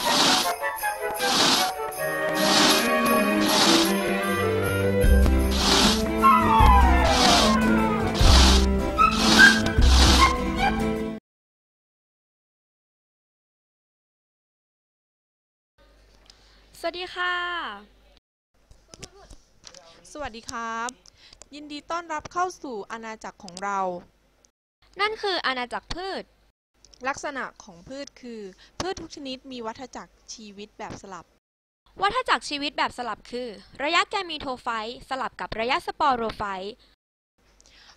สวัสดีค่ะ สวัสดีครับ ยินดีต้อนรับเข้าสู่อาณาจักรของเรา นั่นคืออาณาจักรพืช ลักษณะของพืชคือ พืชทุกชนิดมีวัฏจักรชีวิตแบบสลับ วัฏจักรชีวิตแบบสลับคือ ระยะแกมีโทไฟต์สลับกับระยะสปอโรไฟต์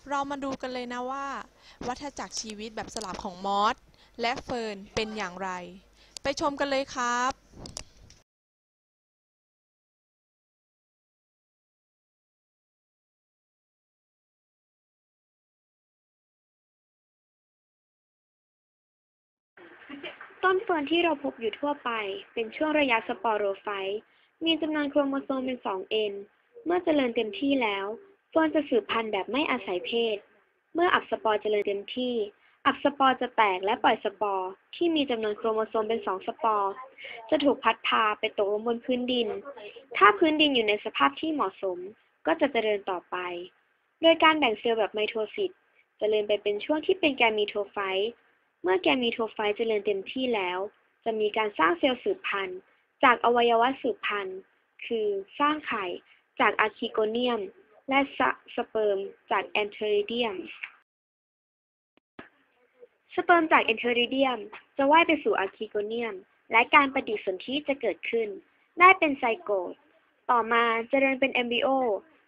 เรามาดูกันเลยนะว่า วัฏจักรชีวิตแบบสลับของมอสและเฟิร์นเป็นอย่างไร ไปชมกันเลยครับ ต้นเฟิร์นที่เราพบอยู่ทั่วไป เป็นช่วงระยะสปอโรไฟต์มีจำนวนโครโมโซมเป็น 2N เมื่อเจริญเต็มที่แล้ว เฟิร์นจะสืบพันธุ์แบบไม่อาศัยเพศ เมื่ออักสปอร์เจริญเต็มที่ อักสปอร์จะแตกและปล่อยสปอร์ที่มีจำนวนโครโมโซมเป็น 2 สปอร์ จะถูกพัดพาไปตกลงบนพื้นดิน ถ้าพื้นดินอยู่ในสภาพที่เหมาะสม ก็จะเจริญต่อไป โดยการแบ่งเซลล์แบบไมโทซิสเจริญไปเป็นช่วงที่เป็นแกมีโทไฟต์ เมื่อแกมีโทไฟต์เจริญเต็มที่แล้ว จะมีการสร้างเซลล์สืบพันธุ์ จากอวัยวะสืบพันธุ์ คือสร้างไข่จากอะคิโกเนียม และสสเปิร์มจากแอนเทอริเดียม สเปิร์มจากแอนเทอริเดียม จะว่ายไปสู่อะคิโกเนียม และการปฏิสนธิจะเกิดขึ้น ได้เป็นไซโกตต่อมาเจริญเป็นเอมบิโอ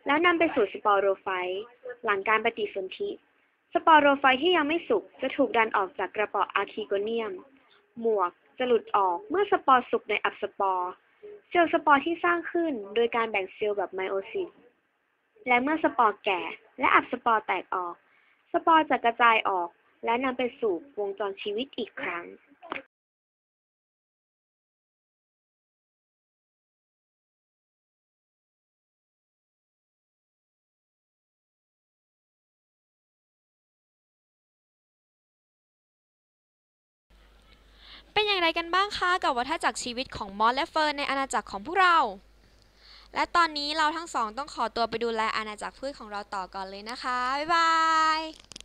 แล้วนำไปสู่สปอโรไฟต์ หลังการปฏิสนธิ สปอโรไฟที่ยังไม่สุกจะถูกดันออกจากกระป๋ออาร์คิโกเนียม หมวกจะหลุดออกเมื่อสปอร์สุกในอับสปอร์เซลล์สปอร์ที่สร้างขึ้นโดยการแบ่งเซลล์แบบไมโอซิส และเมื่อสปอร์แก่และอับสปอร์แตกออก สปอร์จะกระจายออกและนำไปสู่วงจรชีวิตอีกครั้ง อย่างไรกันบ้างคะกับวัฏจักรชีวิตของมอสและเฟิร์นในอาณาจักรของพวกเรา และตอนนี้เราทั้งสองต้องขอตัวไปดูแลอาณาจักรพืชของเราต่อก่อนเลยนะคะ บ๊ายบาย